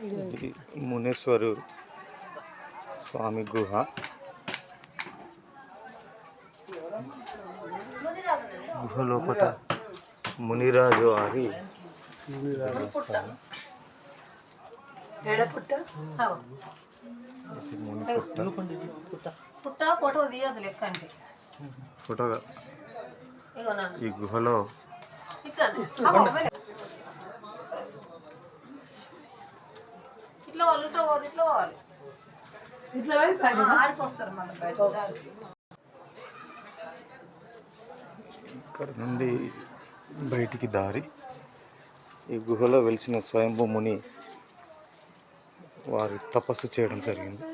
ఇది మునేశ్వరు స్వామి గుహ. గుహ లోపల మునిరాజు వారి ఫోటో ఈ గుహలో ఇట్లా పోదు ఇట్లా పోవాలి. ఇట్లా బయట. ఇక్కడ నుండి బయటికి దారి. ఈ గుహలో వెలిసిన స్వయంభూ ముని వారి తపస్సు చేయడం జరిగింది.